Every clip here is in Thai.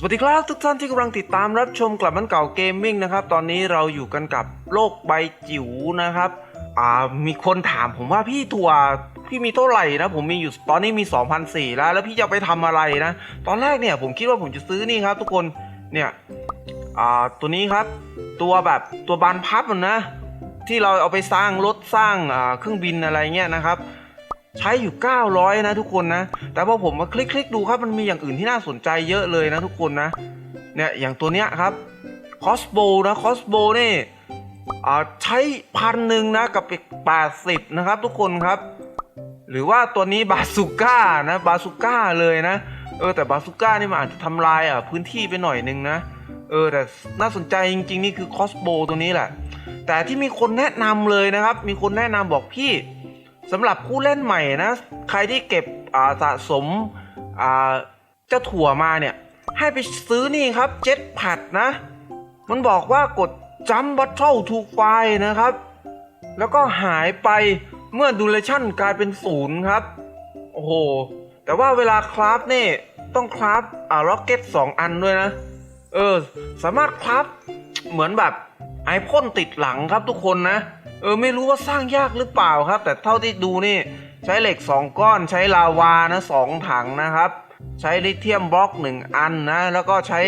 สวัสดีครับทุกท่านที่กำลังติดตามรับชมกลับมันเก่าเกมมิ่งนะครับ ตอนนี้เราอยู่กันกับโลกใบจิ๋วนะครับอ่ามีคนถามผมว่าพี่ถั่วพี่มีเท่าไหร่นะผมมีอยู่ตอนนี้มี2,004แล้ว แล้วพี่จะไปทำอะไรนะ ตอนแรกเนี่ยผมคิดว่าผมจะซื้อนี่ครับ ทุกคนเนี่ยอ่าตัวนี้ครับ ตัวแบบตัวบานพับนนะที่เราเอาไปสร้างรถสร้างอ่าเครื่องบินอะไรเงี้ยนะครับ ใช้อยู่ 900 นะทุกคนนะ แต่พอผมมาคลิกๆดูครับมันมีอย่างอื่นที่น่าสนใจเยอะเลยนะทุกคนนะ เนี่ยอย่างตัวเนี้ยครับคอสโบนะคอสโบนี่อ่าใช้พันหนึ่งนะกับอีก80นะครับทุกคนครับ หรือว่าตัวนี้บาสุก้านะบาสุก้าเลยนะ เออแต่บาสุก้านี่มันอาจจะทำลายอะพื้นที่ไปหน่อยนึงนะ เออแต่น่าสนใจจริง ๆ นี่คือคอสโบตัวนี้แหละ แต่ที่มีคนแนะนำเลยนะครับ มีคนแนะนำบอกพี่ สำหรับผู้เล่นใหม่นะ ใครที่เก็บสะสมเจ้าถั่วมาเนี่ย ให้ไปซื้อนี่ครับเจ็ตแพดนะ มันบอกว่ากดจัมบัตเทิลทูไฟนะครับ แล้วก็หายไปเมื่อดูเลชั่นกลายเป็นศูนย์ครับ โอ้โห แต่ว่าเวลาคราฟนี่ต้องคราฟอ่าล็อกเก็ตสองอันด้วยนะ เออ สามารถคราฟเหมือนแบบไอพ่นติดหลังครับทุกคนนะ เออไม่รู้ว่าสร้างยากหรือเปล่าครับ แต่เท่าที่ดูนี่ใช้เหล็ก 2 ก้อนใช้ลาวานะสองถังนะครับ ใช้ลิเธียมบล็อก 1 อันนะ แล้วก็ใช้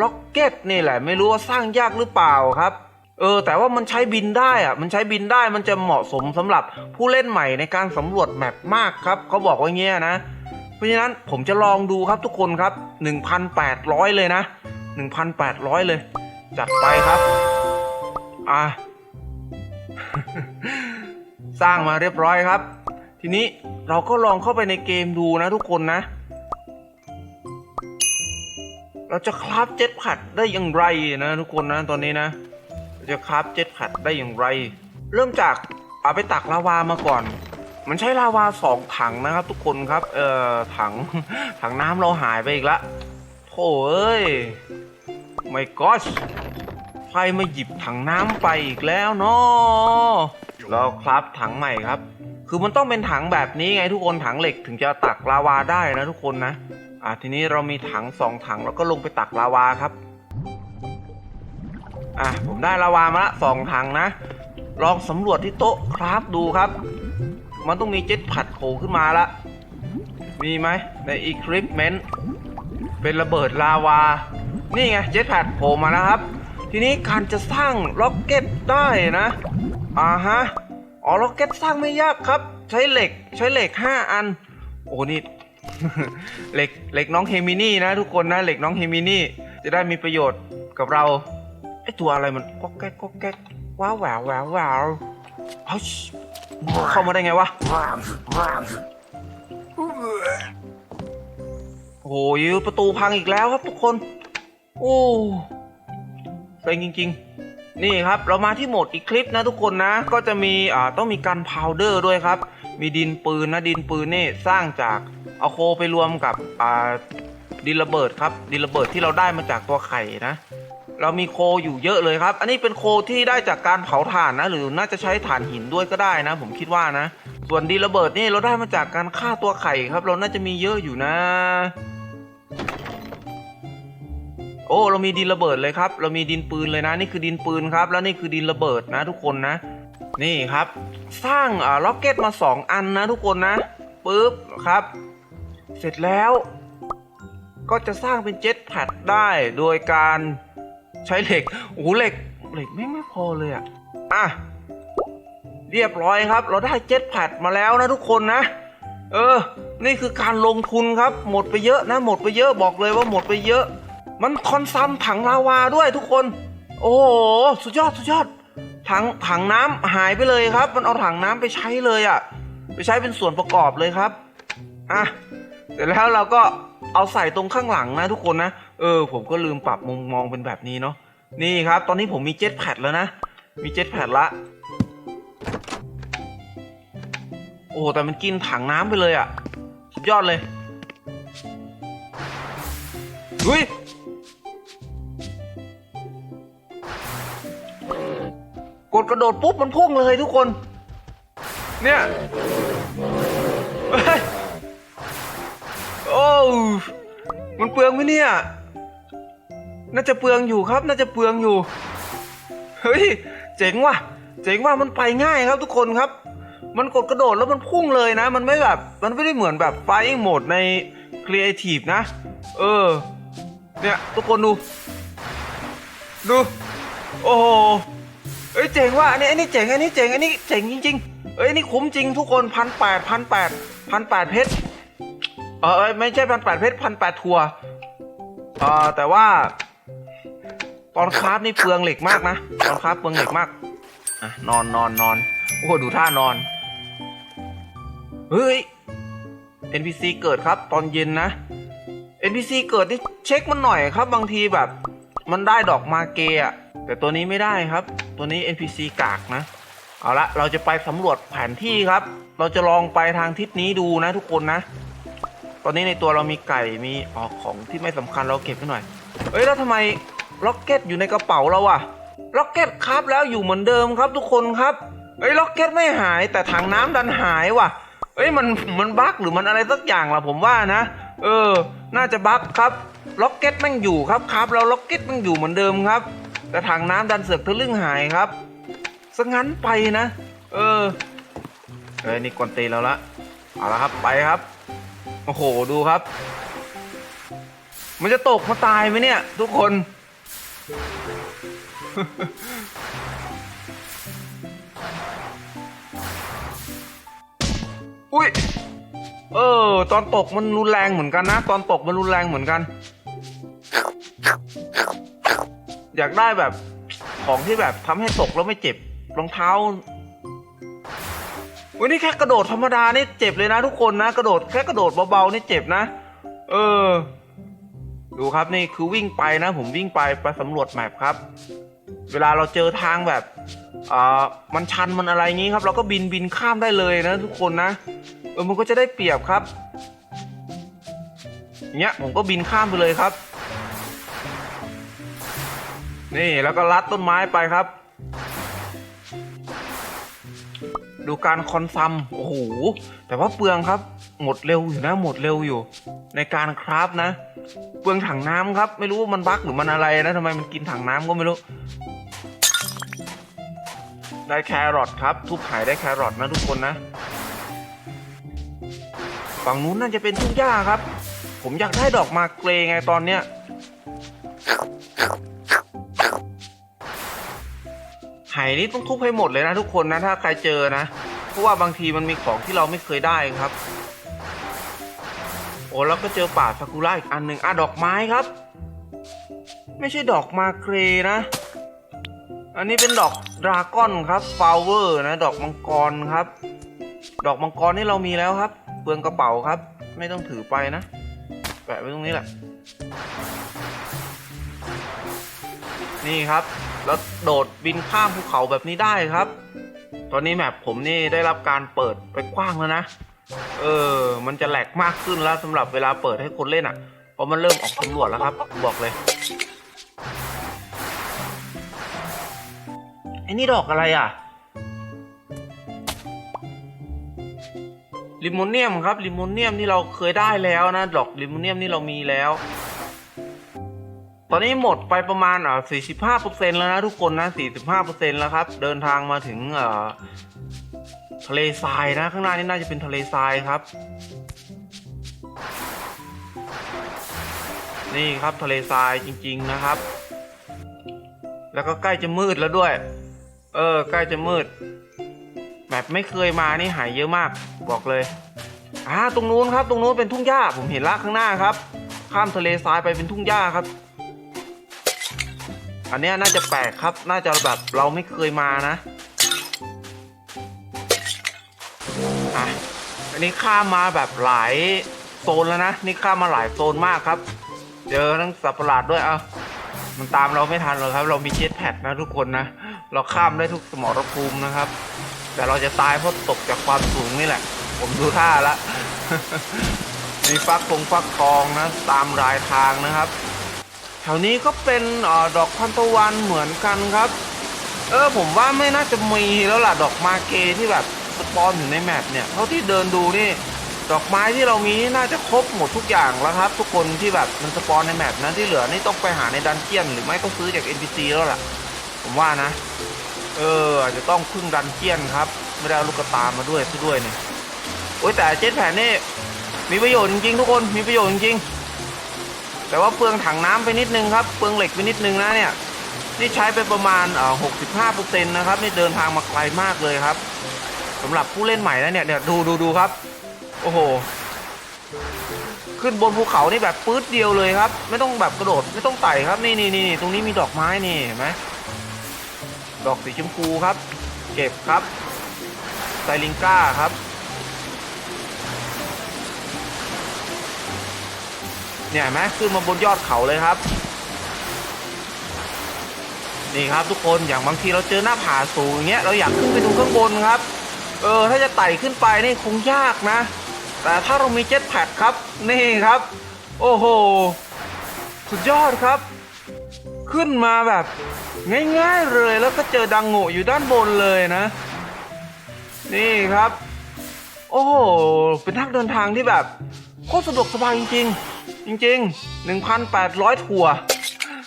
ล็อกเก็ตนี่แหละ ไม่รู้ว่าสร้างยากหรือเปล่าครับเออแต่ว่ามันใช้บินได้อะมันใช้บินได้มันจะเหมาะสมสำหรับผู้เล่นใหม่ในการสำรวจแมปมากครับเขาบอกว่าเงี้ยนะ เพราะฉะนั้นผมจะลองดูครับทุกคนครับ 1,800 เลยนะ 1,800 เลย จัดไปครับ อะ สร้างมาเรียบร้อยครับ ทีนี้เราก็ลองเข้าไปในเกมดูนะทุกคนนะ เราจะคราฟเจ็ตแพดได้อย่างไรนะทุกคนนะตอนนี้นะจะคราฟเจ็ตแพดได้อย่างไร เริ่มจากเอาไปตักลาวามาก่อน มันใช้ลาวาสองถังนะครับ ทุกคนครับ เอ่อถังถังน้ำเราหายไปอีกละโถ่เอ้ยไม่ก็ใครมาหยิบถังน้ำไปอีกแล้วเนาะ เราครับถังใหม่ครับ คือมันต้องเป็นถังแบบนี้ไงทุกคนถังเหล็กถึงจะตักลาวาได้นะทุกคนนะอ่าทีนี้เรามีถังสองถังแล้วก็ลงไปตักลาวาครับอะผมได้ลาวามาละสองถังนะ ลองสำรวจที่โต๊ะคราฟดูครับ มันต้องมีเจ็ตผัดโผล่ขึ้นมาละมีไหมใน equipment เป็นระเบิดลาวา นี่ไงเจ็ตแพดโผล่มาแล้วครับ ทีนี้การจะสร้างล็อกเก็ตได้นะ อ่าฮะ อ๋อล็อกเก็ตสร้างไม่ยากครับ ใช้เหล็กใช้เหล็ก 5 อัน โอ้นี่ เหล็กเหล็กน้องเฮมินี่นะ ทุกคนนะเหล็กน้องเฮมินี่ จะได้มีประโยชน์กับเราไอตัวอะไรมันก็แก๊กก็แก๊กว้าวแหววแหววแหววเข้ามาได้ไงวะโอ้ยประตูพังอีกแล้วครับทุกคน โอ้เซ็งจริง ๆ นี่ครับเรามาที่โหมดอีกคลิปนะทุกคนนะ ก็จะมีอ่าต้องมีกันพาวเดอร์ด้วยครับ มีดินปืนนะดินปืนนี่สร้างจากเอาโคไปรวมกับอ่าดินระเบิดครับ ดินระเบิดที่เราได้มาจากตัวไข่นะ เรามีโคอยู่เยอะเลยครับ อันนี้เป็นโคที่ได้จากการเผาถ่านนะ หรือน่าจะใช้ถ่านหินด้วยก็ได้นะ ผมคิดว่านะ ส่วนดินระเบิดนี่เราได้มาจากการฆ่าตัวไข่ครับ เราน่าจะมีเยอะอยู่นะ อ้เรามีดินระเบิดเลยครับ เรามีดินปืนเลยนะ นี่คือดินปืนครับ แล้วนี่คือดินระเบิดนะทุกคนนะ นี่ครับ สร้างอ่าล็อกเก็ตมา 2 อันนะทุกคนนะปึ๊บครับ เสร็จแล้ว ก็จะสร้างเป็นเจ็ตแพดได้โดยการใช้เหล็กโอ้เหล็กเหล็กไม่ไม่พอเลยอะอะเรียบร้อยครับ เราได้เจ็ตแพดมาแล้วนะทุกคนนะ เออ นี่คือการลงทุนครับ หมดไปเยอะนะ หมดไปเยอะบอกเลยว่าหมดไปเยอะ มันคอนซัมถังลาวาด้วยทุกคน โอ้โหสุดยอดสุดยอด ถังถังน้ำหายไปเลยครับ มันเอาถังน้ำไปใช้เลยอะ่ะ ไปใช้เป็นส่วนประกอบเลยครับ อะ เสร็จแล้วเราก็เอาใส่ตรงข้างหลังนะทุกคนนะ เออ ผมก็ลืมปรับมุมมองเป็นแบบนี้เนาะ นี่ครับ ตอนนี้ผมมีเจ็ตแพดแล้วนะ มีเจ็ตแพดละ โอ้แต่มันกินถังน้ำไปเลยอะ่ะ สุดยอดเลยอุ้ย ดกระโดดปุ๊บมันพุ่งเลยทุกคน เนี่ยโอ้มันเปลืองไหมเนี่ย น่าจะเปลืองอยู่ครับ น่าจะเปลืองอยู่ เฮ้ย เจ๋งว่ะ เจ๋งว่ะมันไปง่ายครับทุกคนครับ มันกดกระโดดแล้วมันพุ่งเลยนะ มันไม่แบบ มันไม่ได้เหมือนแบบไฟโหมดใน Creative นะ เออ เนี่ย ทุกคนดู ดู โอ้โห เอ้ยเจ๋งว่ะอันนี้อันนี้เจ๋งอันนี้เจ๋งอันนี้เจ๋งจริงๆเอ้ยนี่คุ้มจริงทุกคนพันแปดพันแปดพันแปดเพชรเออไม่ใช่พันแปดเพชรพันแปดทัวร์เออแต่ว่า ตอนคราฟนี่เปลืองเหล็กมากนะตอนคราฟเปลืองเหล็กมากอะนอนนอนนอนโอ้โหดูท่านอนเฮ้ย NPC เกิดครับตอนเย็นนะ NPC เกิดนี่เช็คมันหน่อยครับบางทีแบบ มันได้ดอกมาเกะแต่ตัวนี้ไม่ได้ครับ ตัวนี้ NPC กากนะ เอาละเราจะไปสำรวจแผนที่ครับ เราจะลองไปทางทิศนี้ดูนะทุกคนนะ ตอนนี้ในตัวเรามีไก่มีออกของที่ไม่สำคัญเราเก็บไว้หน่อยเอ้ยแล้วทำไมล็อกเก็ตอยู่ในกระเป๋าเราอะล็อกเก็ตครับแล้วอยู่เหมือนเดิมครับทุกคนครับเอ้ยล็อกเก็ตไม่หายแต่ถังน้ำดันหายว่ะเอ้ยมันมันบั๊กหรือมันอะไรสักอย่างล่ะผมว่านะ เออ น่าจะบั๊กครับ ล็อกเก็ตแม่งอยู่ครับครับเราล็อกเก็ตแม่งอยู่เหมือนเดิมครับ แต่ถังน้ำดันเสือกทะลึ่งหายครับซะงั้นไปนะ เออเอ้ยนี่กวนตีเราละเอาละครับไปครับโอ้โหดูครับ มันจะตกมาตายไหมเนี่ย ทุกคน เออ ตอนตกมันรุนแรงเหมือนกันนะ ตอนตกมันรุนแรงเหมือนกัน อยากได้แบบของที่แบบทำให้ตกแล้วไม่เจ็บรองเท้าวันนี้แค่กระโดดธรรมดานี่เจ็บเลยนะทุกคนนะ กระโดดแค่กระโดดเบาๆนี่เจ็บนะ เออ ดูครับนี่คือวิ่งไปนะ ผมวิ่งไปไปสำรวจแมปครับ เวลาเราเจอทางแบบอ่ามันชันมันอะไรงี้ครับ เราก็บินบินข้ามได้เลยนะ ทุกคนนะ เออมันก็จะได้เปรียบครับอย่างเงี้ยผมก็บินข้ามไปเลยครับ นี่แล้วก็ลัดต้นไม้ไปครับ ดูการคอนซัมโอ้โหแต่ว่าเปลืองครับ หมดเร็วอยู่นะหมดเร็วอยู่ ในการคราฟนะ เปลืองถังน้ำครับ ไม่รู้ว่ามันบั๊กหรือมันอะไรนะทำไมมันกินถังน้ำก็ไม่รู้ ได้แครอทครับ ทุบหายได้แครอทนะทุกคนนะ ฝั่งนู้นน่าจะเป็นทุ่งหญ้าครับ ผมอยากได้ดอกมาเกรไงตอนเนี้ยไหนี่ต้องทุบให้หมดเลยนะทุกคนนะถ้าใครเจอนะ เพราะว่าบางทีมันมีของที่เราไม่เคยได้ครับ โอ้แล้วก็เจอป่าซากุระอีกอันหนึ่งอะดอกไม้ครับ ไม่ใช่ดอกมาเกรนะ อันนี้เป็นดอกดราก้อนครับฟลาวเวอร์นะ ดอกมังกรครับ ดอกมังกรนี่เรามีแล้วครับ เปลืองกระเป๋าครับ ไม่ต้องถือไปนะ แปะไว้ตรงนี้แหละ นี่ครับ แล้วโดดบินข้ามภูเขาแบบนี้ได้ครับ ตอนนี้แมปผมนี่ได้รับการเปิดไปกว้างแล้วนะ เออ มันจะแหลกมากขึ้นแล้วสำหรับเวลาเปิดให้คนเล่นอะ เพราะมันเริ่มออกสำรวจแล้วครับ บอกเลยไอ้นี่ดอกอะไรอะ ลิมโมเนียมครับลิมโมเนียมที่เราเคยได้แล้วนะดอกลิมโมเนียมนี่เรามีแล้ว ตอนนี้หมดไปประมาณอ่า45%แล้วนะทุกคนนะ 45%แล้วครับ เดินทางมาถึงอ่อทะเลทรายนะ ข้างหน้านี่น่าจะเป็นทะเลทรายครับ นี่ครับทะเลทรายจริง ๆนะครับ แล้วก็ใกล้จะมืดแล้วด้วย เออ ใกล้จะมืด แบบไม่เคยมานี่หายเยอะมาก บอกเลยอ่าตรงนู้นครับ ตรงนู้นเป็นทุ่งหญ้าผมเห็นละข้างหน้าครับ ข้ามทะเลทรายไปเป็นทุ่งหญ้าครับ อันนี้น่าจะแปลกครับ น่าจะแบบเราไม่เคยมานะอะอันนี้ข้ามมาแบบหลายโซนแล้วนะนี่ข้ามมาหลายโซนมากครับ เจอทั้งสัตว์ประหลาดด้วยเอามันตามเราไม่ทันหรอกครับ เรามีเจ็ตแพดนะทุกคนนะ เราข้ามได้ทุกสมรภูมินะครับ แต่เราจะตายเพราะตกจากความสูงนี่แหละ ผมดูท่าละมีฟักคงฟักทองนะ ตามรายทางนะครับ แถวนี้ก็เป็นออดอกทานตะวันเหมือนกันครับ เออผมว่าไม่น่าจะมีแล้วล่ะดอกมาเกที่แบบสปอนอยู่ในแมปเนี่ยเท่าที่เดินดูนี่ดอกไม้ที่เรามีน่าจะครบหมดทุกอย่างแล้วครับ ทุกคนที่แบบมันสปอนในแมปนั้นที่เหลือนี่ต้องไปหาในดันเจียนหรือไม่ก็ซื้อจาก NPC แล้วล่ะ ผมว่านะ เอออาจจะต้องพึ่งดันเจียนครับ ไม่ได้ลูกกระตามาด้วยซะด้วยเนี่ยโอ้ยแต่เจ็ตแผ่นนี่มีประโยชน์จริงๆทุกคนมีประโยชน์จริงๆแต่ว่าเปลืองถังน้ำไปนิดนึงครับเปลืองเหล็กไปนิดนึงนะเนี่ยนี่ใช้ไปประมาณเอ่อ65%นนะครับนี่เดินทางมาไกลมากเลยครับสำหรับผู้เล่นใหม่นะเนี่ยเนี่ยวดูดูดูครับ โอ้โห ขึ้นบนภูเขานี่แบบปื๊ดเดียวเลยครับ ไม่ต้องแบบกระโดดไม่ต้องไต่ครับนี่นี่นี่ตรงนี้มีดอกไม้นี่เห็นไหม ดอกสีชมพูครับ เก็บครับไซลิงก้าครับ เนี่ยไหมขึ้นมาบนยอดเขาเลยครับ นี่ครับทุกคนอย่างบางทีเราเจอหน้าผาสูงอย่างเงี้ยเราอยากขึ้นไปดูข้างบนครับ เออถ้าจะไต่ขึ้นไปนี่คงยากนะ แต่ถ้าเรามีเจ็ตแพดครับ นี่ครับ โอ้โห สุดยอดครับ ขึ้นมาแบบ ง่ายๆเลยแล้วก็เจอดังโง่อยู่ด้านบนเลยนะ นี่ครับ โอ้โหเป็นทางเดินทางที่แบบโคตรสะดวกสบายจริงๆ จริง ๆ 1,800 ถั่ว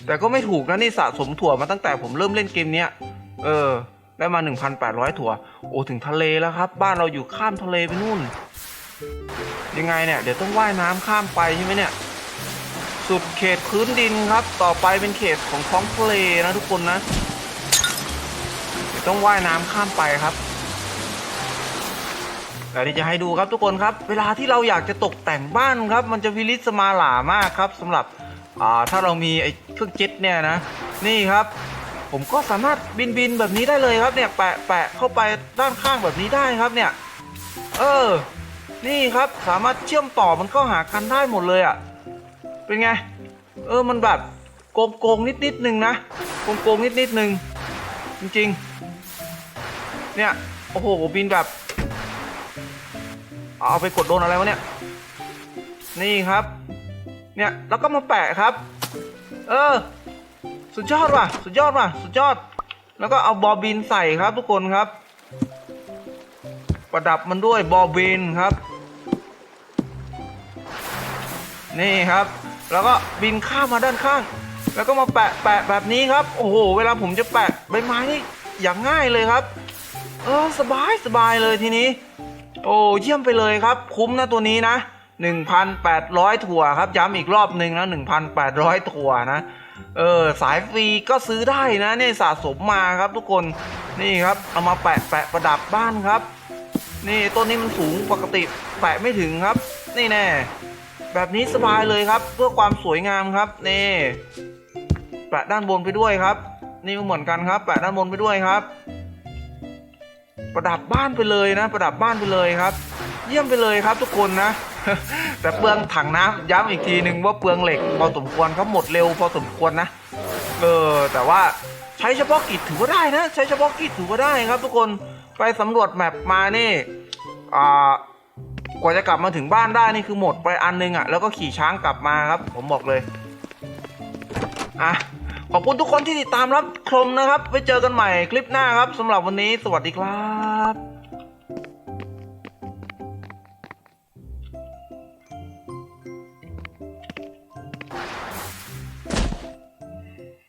แต่ก็ไม่ถูกนะนี่สะสมถั่วมาตั้งแต่ผมเริ่มเล่นเกมเนี้ยเออ ได้มา 1,800 ถั่ว โอ้ถึงทะเลแล้วครับ บ้านเราอยู่ข้ามทะเลไปนู่น ยังไงเนี่ย เดี๋ยวต้องว่ายน้ำข้ามไปใช่ไหมเนี่ย สุดเขตพื้นดินครับ ต่อไปเป็นเขตของท้องทะเลนะทุกคนนะ ต้องว่ายน้ำข้ามไปครับ แต่ที่จะให้ดูครับทุกคนครับ เวลาที่เราอยากจะตกแต่งบ้านครับ มันจะวิลิสมาหลามากครับสำหรับถ้าเรามีไอ้เครื่องเจ็ตเนี่ยนะ นี่ครับผมก็สามารถบินบินแบบนี้ได้เลยครับเนี่ยแปะแปะเข้าไปด้านข้างแบบนี้ได้ครับเนี่ย เออ นี่ครับสามารถเชื่อมต่อมันเข้าหากันได้หมดเลยอะ่ะ เป็นไง เออมันแบบโกงโกงนิดนิดนึงนะโกงโกงนิดนิดนึงจริงๆ เนี่ย โอ้โหบินแบบ เอาไปกดโดนอะไรวะเนี่ย นี่ครับ เนี่ยแล้วก็มาแปะครับ เออ สุดยอดว่ะ สุดยอดว่ะ สุดยอด แล้วก็เอาบอบินใส่ครับทุกคนครับ ประดับมันด้วยบอบินครับ นี่ครับ แล้วก็บินข้ามมาด้านข้าง แล้วก็มาแปะแปะแบบนี้ครับ โอ้โห เวลาผมจะแปะใบไม้นี่อย่างง่ายเลยครับ เออสบายสบายเลยทีนี้ โอ้เยี่ยมไปเลยครับ คุ้มนะตัวนี้นะ 1,800 ถั่วครับ ย้ำอีกรอบหนึ่งนะ 1,800 ถั่วนะเออสายฟรีก็ซื้อได้นะเนี่ยสะสมมาครับทุกคนนี่ครับเอามาแปะแปะประดับบ้านครับ นี่ต้นนี้มันสูงปกติแปะไม่ถึงครับ นี่แน่ แบบนี้สบายเลยครับ เพื่อความสวยงามครับนี่แปะด้านบนไปด้วยครับ นี่ก็เหมือนกันครับ แปะด้านบนไปด้วยครับ ประดับบ้านไปเลยนะ ประดับบ้านไปเลยครับ เยี่ยมไปเลยครับทุกคนนะแต่เปลืองถังน้ำย้ำอีกทีหนึ่งว่าเปลืองเหล็กพอสมควรครับหมดเร็วพอสมควรนะเออแต่ว่าใช้เฉพาะกิจถือว่าได้นะ ใช้เฉพาะกิจถือว่าได้ครับ ทุกคนไปสำรวจแมปมานี่อ่า กว่าจะกลับมาถึงบ้านได้นี่คือหมดไปอันนึงอะแล้วก็ขี่ช้างกลับมาครับ ผมบอกเลยอะขอบคุณทุกคนที่ติดตามรับชมนะครับไว้เจอกันใหม่คลิปหน้าครับสำหรับวันนี้สวัสดีครับ